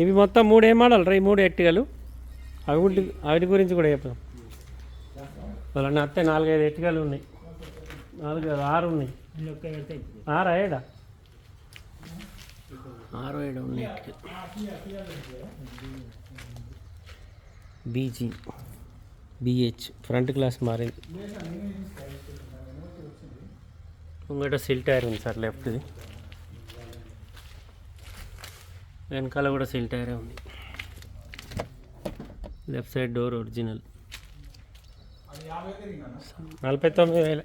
ఇవి మొత్తం మూడే మోడల్? రై మూడు ఎట్టికలు. అవి వాటి గురించి కూడా చెప్తాం వాళ్ళ అత్తే నాలుగైదు ఎట్టికలు ఉన్నాయి. నాలుగు ఆరు ఉన్నాయి. ఆరా ఏడా? ఆరు ఏడు ఉన్నాయి బీజీ. బిహెచ్. ఫ్రంట్ క్లాస్ మారింది. ముంగట సిల్ టైర్ ఉంది సార్ లెఫ్ట్ది. వెనకాల కూడా సిల్ టైరే ఉంది. Left side door original. నలభై తొమ్మిది వేలు.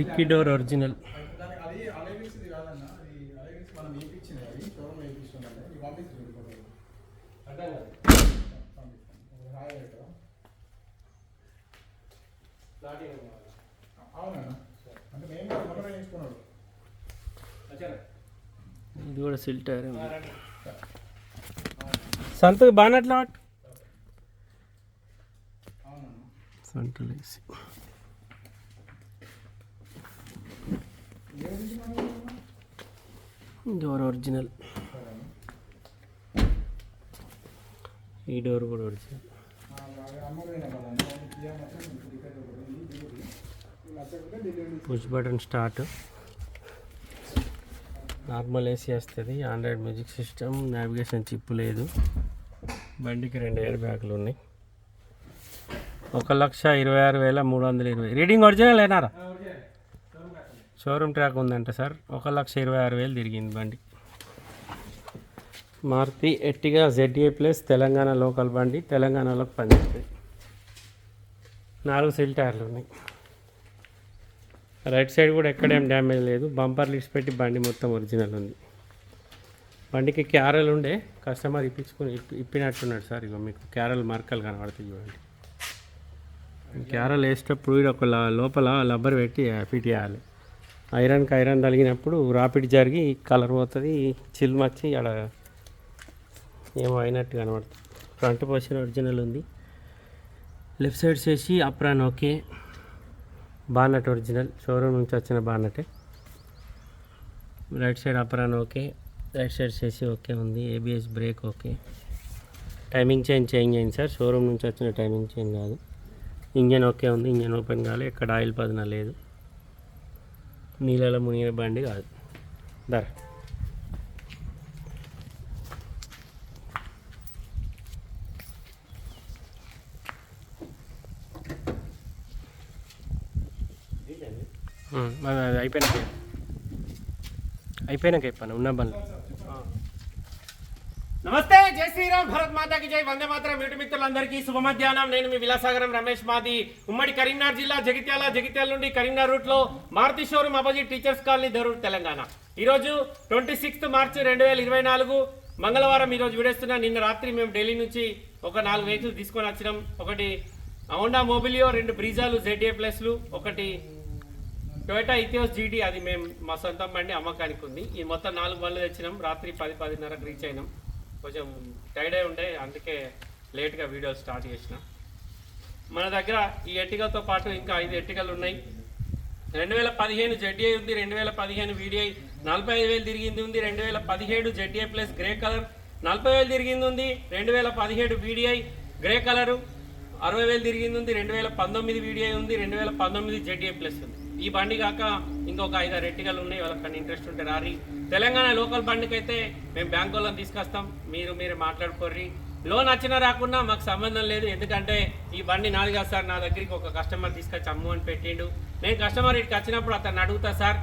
Dickey door original. ఇది కూడా సిల్ టైర్ సంతకు బాగా అవునన్నా డోర్ ఒరిజినల్ ఈ డోర్ కూడా original push button start normal AC వస్తుంది. Android music system navigation chip లేదు. బండికి రెండు ఎయిర్ బ్యాగులు ఉన్నాయి. ఒక లక్ష ఇరవై ఆరు వేల మూడు వందల ఇరవై. రీడింగ్ ఒరిజినల్ అయినారా? షోరూమ్ ట్రాక్ ఉందంట సార్. ఒక లక్ష ఇరవై ఆరు వేలు తిరిగింది బండి. Maruti Ertiga Z A plus Telangana local బండి తెలంగాణలోకి పనిచేస్తుంది నాలుగు సిల్ టైర్లు ఉన్నాయి. రైట్ సైడ్ కూడా ఎక్కడేం డ్యామేజ్ లేదు. బంపర్ లిడ్స్ పెట్టి బండి మొత్తం ఒరిజినల్ ఉంది. బండికి క్యారల్ ఉండే కస్టమర్ ఇప్పించుకుని ఇప్పి- ఇప్పినట్టున్నాడు సార్. ఇగో మీకు క్యారల్ మార్కలు కనబడతాయి చూడండి. క్యారల్ వేసేటప్పుడు ఈడ ఒక లోపల లబ్బర్ పెట్టి ఫిట్ చేయాలి. ఐరన్కి ఐరన్ తగిలినప్పుడు రాపిడ్ జరిగి కలర్ పోతుంది చిల్మచ్చి అక్కడ ఏమో అయినట్టు కనబడుతుంది. ఫ్రంట్ పోర్షన్ ఒరిజినల్ ఉంది. లెఫ్ట్ సైడ్ చేసి apron okay. Bonnet original. Showroom నుంచి వచ్చిన బానటే right side apron okay. Right side చేసి ఓకే ఉంది. ABS brake okay. Timing chain change అయింది సార్. షోరూమ్ నుంచి వచ్చిన టైమింగ్ చైన్ కాదు. ఇంజన్ ఓకే ఉంది. ఇంజన్ ఓపెన్ కాలేదు ఎక్కడ ఆయిల్ పదన లేదు. నీళ్ళలో మునిగిన బండి కాదు. ధర. అది అయిపోయినాక అయిపోయినాక చెప్పాను ఉన్న బండ్లు. నమస్తే జై శ్రీరామ్ భరత్ మాతాకి జై. వందే మాత్రం వీటి మిత్రులందరికీ శుభ మధ్యాహ్నం. నేను మీ విలాసాగరం రమేష్ మాది. ఉమ్మడి కరీంనగర్ జిల్లా జగిత్యాల జగిత్యాల నుండి కరీంనగర్ రూట్లో Maruti showroom opposite teachers colony Darur Telangana. ఈ రోజు ట్వంటీ సిక్స్త్ మార్చ్ రెండు వేల ఇరవై నాలుగు. మంగళవారం ఈ రోజు విడేస్తున్నా నిన్న రాత్రి మేము ఢిల్లీ నుంచి ఒక నాలుగు వెహికల్స్ తీసుకొని వచ్చినాం. ఒకటి హోండా మొబిలియో రెండు బ్రీజాలు జెడ్ఏ ప్లస్లు ఒకటి టొయోటా ఇథియోస్ జీడీ అది మేము మా సొంతం బండి అమ్మకానికి ఉంది. ఈ మొత్తం నాలుగు బండ్లు తెచ్చినాం. రాత్రి పది పదిన్నరకు రీచ్ అయినాం. కొంచెం టైర్డ్ అయి ఉండే అందుకే లేట్గా వీడియో స్టార్ట్ చేసిన. మన దగ్గర ఈ ఎట్టికలతో పాటు ఇంకా ఐదు ఎట్టికలు ఉన్నాయి. రెండు వేల పదిహేను జెడ్ఏ ఉంది రెండు వేల పదిహేను వీడిఐ నలభై ఐదు వేలు తిరిగింది ఉంది రెండు వేల పదిహేడు జెడ్ఏ ప్లస్ గ్రే కలర్ నలభై వేలు తిరిగింది ఉంది రెండు వేల పదిహేడు వీడిఐ గ్రే కలరు అరవై వేలు తిరిగింది ఉంది రెండు వేల పంతొమ్మిది వీడిఐ ఉంది రెండు వేల పంతొమ్మిది జెడ్ఏ ప్లస్ ఉంది. ఈ బండి కాక ఇంకొక ఐదు ఆరు ఎట్టికలు ఉన్నాయి వాళ్ళకన్నా ఇంట్రెస్ట్ ఉంటే రారి. తెలంగాణ లోకల్ బండికి అయితే మేము బ్యాంక్ వాళ్ళని తీసుకొస్తాం. మీరు మీరు మాట్లాడుకోర్రి. లోన్ వచ్చినా రాకుండా మాకు సంబంధం లేదు. ఎందుకంటే ఈ బండి నాది కాదు సార్ నా దగ్గరికి ఒక కస్టమర్ తీసుకొచ్చి అమ్ము అని పెట్టిండు. నేను కస్టమర్ ఇక్కడికి వచ్చినప్పుడు అతను అడుగుతా సార్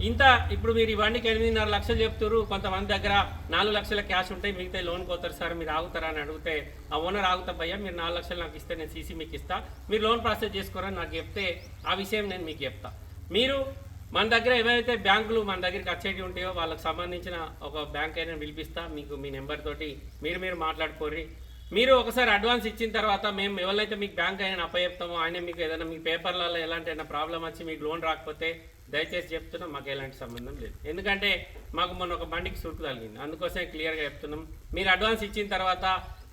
ఇంత ఇప్పుడు మీరు ఇవన్నీ ఎనిమిదిన్నర లక్షలు చెప్తారు కొంతమంది దగ్గర నాలుగు లక్షల క్యాష్ ఉంటే మిగతా లోన్ పోతారు సార్ మీరు ఆగుతారా? అని అడిగితే ఆ ఓనర్ ఆగుతా భయ్యా మీరు నాలుగు లక్షలు నాకు ఇస్తే నేను సీసీ మీకు ఇస్తా మీరు లోన్ ప్రాసెస్ చేసుకోరని నాకు చెప్తే ఆ విషయం నేను మీకు చెప్తా. మీరు మన దగ్గర ఏవైతే బ్యాంకులు మన దగ్గరికి వచ్చేవి ఉంటాయో వాళ్ళకి సంబంధించిన ఒక బ్యాంక్ అయినా పిలిపిస్తా మీకు మీ నెంబర్ తోటి మీరు మీరు మాట్లాడుకోరి మీరు ఒకసారి అడ్వాన్స్ ఇచ్చిన తర్వాత మేము ఎవరైతే మీకు బ్యాంక్ అయినా అప్పచెప్తామో ఆయన మీకు ఏదైనా మీ పేపర్లలో ఎలాంటి అయినా ప్రాబ్లం వచ్చి మీకు లోన్ రాకపోతే దయచేసి చెప్తున్నాం మాకు ఎలాంటి సంబంధం లేదు. ఎందుకంటే మాకు మొన్న ఒక బండికి సూట్ తగిలింది. అందుకోసమే క్లియర్గా చెప్తున్నాం. మీరు అడ్వాన్స్ ఇచ్చిన తర్వాత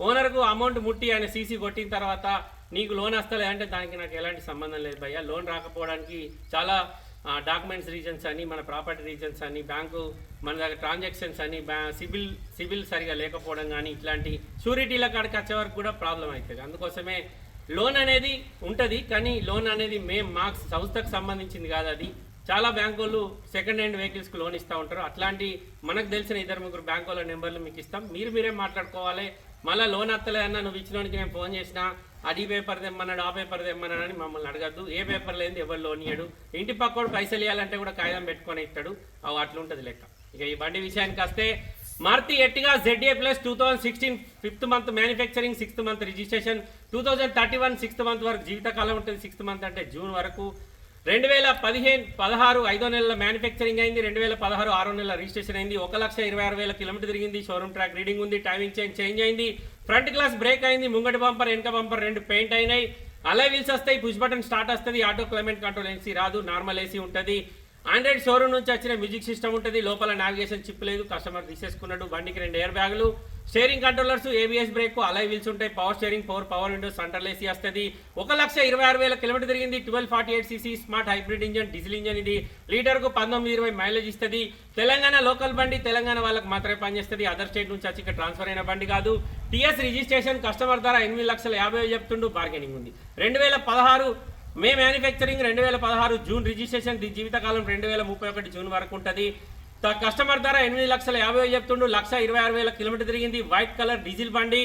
ఓనర్కు అమౌంట్ ముట్టి ఆయన సీసీ కొట్టిన తర్వాత నీకు లోన్ వస్తలే అంటే దానికి నాకు ఎలాంటి సంబంధం లేదు భయ్యా. లోన్ రాకపోవడానికి చాలా డాక్యుమెంట్స్ రీజన్స్ అని మన ప్రాపర్టీ రీజన్స్ అని బ్యాంకు మన దగ్గర ట్రాన్సాక్షన్స్ అని బ్యా సిబిల్ సిబిల్ సరిగా లేకపోవడం కానీ ఇట్లాంటి షూరిటీల కాడికి వచ్చే వరకు కూడా ప్రాబ్లం అవుతుంది. అందుకోసమే లోన్ అనేది ఉంటుంది కానీ లోన్ అనేది మేము మాకు సంస్థకు సంబంధించింది కాదు అది. చాలా బ్యాంకులు సెకండ్ హ్యాండ్ వెహికల్స్కి లోన్ ఇస్తూ ఉంటారు. అట్లాంటి మనకు తెలిసిన ఇద్దరు ముగ్గురు బ్యాంకుల నెంబర్లు మీకు ఇస్తాం. మీరు మీరే మాట్లాడుకోవాలి. మళ్ళీ లోన్ అత్తలే అన్న నువ్వు ఇచ్చినోడికి నేను ఫోన్ చేసిన అది పేపర్ తెమ్మన్నాడు ఆ పేపర్ తెమ్మన్నాడు అని మమ్మల్ని అడగద్దు. ఏ పేపర్ లేని ఎవరు లోన్ ఇయ్యడు. ఇంటి పక్కోడు పైసలు ఇవ్వాలంటే కూడా కాగితం పెట్టుకొని ఇస్తాడు. అవి అట్లుంటది లెక్క. ఇక ఈ బండి విషయానికి వస్తే Maruti Ertiga ZA plus two thousand sixteen fifth month manufacturing sixth month registration two thousand thirty one sixth month వరకు జీవితకాలం ఉంటుంది. సిక్స్త్ మంత్ అంటే జూన్ వరకు. రెండు వేల పదిహేను పదహారు ఐదో నెలల మ్యానుఫ్యాక్చరింగ్ అయింది. రెండు వేల పదహారు ఆరో నెలల రిజిస్ట్రేషన్ అయింది. ఒక లక్ష ఇరవై ఆరు వేల కిలోమీటర్ తిరిగింది. షోరూమ్ ట్రాక్ రీడింగ్ ఉంది టైమింగ్ చేంజ్ చేంజ్ అయింది. ఫ్రంట్ గ్లాస్ బ్రేక్ అయింది. ముంగటి బంపర్ వెనక బంపర్ రెండు పెయింట్ అయినాయి. అలా వీల్స్ వస్తాయి పుష్ బటన్ స్టార్ట్ వస్తుంది. ఆటో క్లైమేట్ కంట్రోల్ ఏసీ రాదు. నార్మల్ ఏసీ ఉంటుంది. ఆండ్రాయిడ్ షోరూమ్ నుంచి వచ్చిన మ్యూజిక్ సిస్టమ్ ఉంటుంది. లోపల నావిగేషన్ చిప్ లేదు. కస్టమర్ తీసేసుకున్నాడు. బండికి రెండు ఎయిర్ బ్యాగులు. Steering controllers ABS brake alloy wheels ఉంటాయి. Power steering power power windows central AC వస్తుంది. ఒక లక్ష ఇరవై ఆరు వేల కిలోమీటర్ తిరిగింది. Twelve forty eight CC smart hybrid engine diesel engine ఇది. లీటర్కు పంతొమ్మిది ఇరవై మైలేజ్ ఇస్తుంది. తెలంగాణ లోకల్ బండి తెలంగాణ వాళ్ళకి మాత్రమే పనిచేస్తుంది. అదర్ స్టేట్ నుంచి వచ్చి ఇక్కడ ట్రాన్స్ఫర్ అయిన బండి కాదు. టీఎస్ రిజిస్ట్రేషన్ కస్టమర్ ధర ఎనిమిది లక్షల యాభై చెప్తుండూ చెప్తుండు. బార్గెనింగ్ ఉంది. రెండు వేల పదహారు మే మ్యానుఫ్యాక్చరింగ్ రెండు వేల పదహారు జూన్ రిజిస్ట్రేషన్ దీని జీవితకాలం రెండు వేల ముప్పై ఒకటి జూన్ వరకు ఉంటుంది. కస్టమర్ ధర ఎనిమిది లక్షల యాభై వేలు చెప్తుండు. లక్ష ఇరవై ఆరు వేల కిలోమీటర్ తిరిగింది. వైట్ కలర్ డీజిల్ బండి.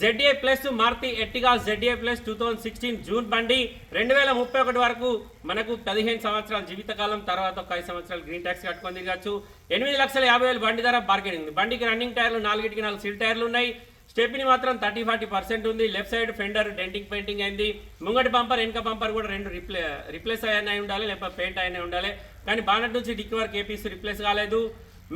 ZA plus Maruti Ertiga ZA plus two thousand sixteen June బండి. రెండు వేల ముప్పై ఒకటి వరకు మనకు పదిహేను సంవత్సరాల జీవితకాలం తర్వాత ఒక ఐదు సంవత్సరాలు గ్రీన్ ట్యాక్స్ కట్టుకొని తిరగచ్చు. ఎనిమిది లక్షల యాభై వేలు బండి ధర బార్గెనింగ్ బండికి రన్నింగ్ టైర్లు నాలుగిటికి నాలుగు సీల్ టైర్లు ఉన్నాయి. స్టెప్ని మాత్రం థర్టీ ఫార్టీ పర్సెంట్ ఉంది. Left side fender denting painting అయింది. ముంగటి బంపర్ వెనక బంపర్ కూడా రెండు రిప్లే రిప్లేస్ అయినా ఉండాలి లేకపోతే పెయింట్ అయినా ఉండాలి. కానీ బానట్ నుంచి డిక్కి వరకు ఏపీస్ రిప్లేస్ కాలేదు.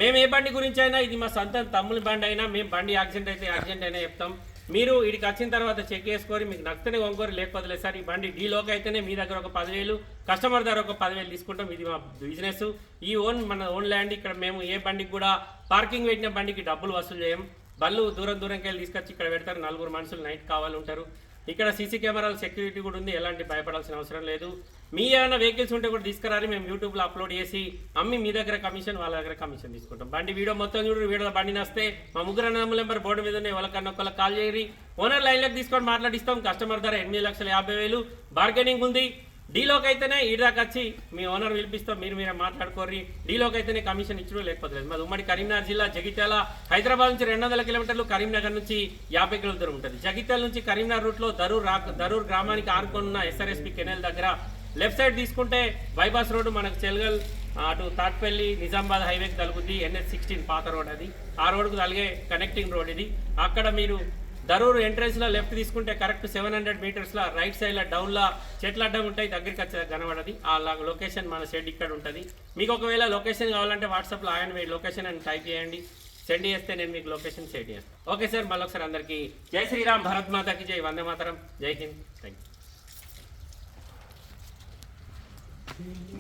మేము ఏ బండి గురించి అయినా ఇది మా సొంత తమ్ముని బండి అయినా మేము బండి యాక్సిడెంట్ అయితే యాక్సిడెంట్ అయినా చెప్తాం. మీరు ఇక్కడికి వచ్చిన తర్వాత చెక్ చేసుకొని మీకు నచ్చితేనే కొనుక్కోరు లేకపోతే లేదు సార్ ఈ బండి డీలోకి అయితేనే మీ దగ్గర ఒక పదివేలు కస్టమర్ దగ్గర ఒక పదివేలు తీసుకుంటాం. ఇది మా బిజినెస్. ఈ ఓన్ మన ఓన్ ల్యాండ్ ఇక్కడ మేము ఏ బండికి కూడా పార్కింగ్ పెట్టిన బండికి డబ్బులు వసూలు చేయం. బళ్ళు దూరం దూరంకి వెళ్ళి తీసుకొచ్చి ఇక్కడ పెడతారు. నలుగురు మనుషులు నైట్ కావాలి ఉంటారు ఇక్కడ సీసీ కెమెరాలు సెక్యూరిటీ కూడా ఉంది. ఎలాంటి భయపడాల్సిన అవసరం లేదు. మీ ఏమైనా వెహికల్స్ ఉంటే కూడా తీసుకురాలి మేము యూట్యూబ్లో అప్లోడ్ చేసి అమ్మి మీ దగ్గర కమిషన్ వాళ్ళ దగ్గర కమిషన్ తీసుకుంటాం. బండి వీడియో మొత్తం చూడు వీడియోలో బండి నస్తే మా ముగ్గురు అన్నదమ్ముల నెంబర్ బోర్డు మీద ఉన్నాయి. వాళ్ళకన్నా ఒకళ్ళకి కాల్ చేయరి. ఓనర్ లైన్లోకి తీసుకొని మాట్లాడిస్తాం. కస్టమర్ ధర ఎనిమిది లక్షల యాభై వేలు. బార్గెనింగ్ ఉంది. డీలోకి అయితేనే ఈడాకి వచ్చి మీ ఓనర్ పిలిపిస్తాం మీరు మీరే మాట్లాడుకోర్రి. డీలోకి అయితేనే కమిషన్ ఇచ్చడం లేకపోతే లేదు. మాది ఉమ్మడి కరీంనగర్ జిల్లా జగిత్యాల హైదరాబాద్ నుంచి రెండు వందల కిలోమీటర్లు కరీంనగర్ నుంచి యాభై కిలోమీటర్లు ఉంటుంది. జగిత్యాల నుంచి కరీంనగర్ రూట్లో దరూర్ రా దరూర్ గ్రామానికి ఆనుకున్న ఎస్ఆర్ఎస్పి కెనల్ దగ్గర లెఫ్ట్ సైడ్ తీసుకుంటే బైపాస్ రోడ్డు మనకు చెల్గల్ అటు తాట్పల్లి నిజామాబాద్ హైవేకి తలుగుద్ది ఎన్హెచ్ సిక్స్టీన్ పాత రోడ్ అది. ఆ రోడ్కు తలిగే కనెక్టింగ్ రోడ్ ఇది. అక్కడ మీరు దరూరు ఎంట్రన్స్లో లెఫ్ట్ తీసుకుంటే కరెక్ట్ సెవెన్ హండ్రెడ్ మీటర్స్లో రైట్ సైడ్లో డౌన్లో చెట్లు అడ్డం ఉంటాయి దగ్గరికి వచ్చే కనబడది. ఆ లొకేషన్ మన షెడ్ ఇక్కడ ఉంటుంది. మీకు ఒకవేళ లొకేషన్ కావాలంటే వాట్సాప్లో ఆయన మీ లొకేషన్ అని టైప్ చేయండి. సెండ్ చేస్తే నేను మీకు లొకేషన్ సెండ్ చేస్తాను. ఓకే సార్ మళ్ళీ ఒకసారి అందరికీ జై శ్రీరామ్ భరత్ మాతకి జై వందే మాతరం. జై హింద్. Thank you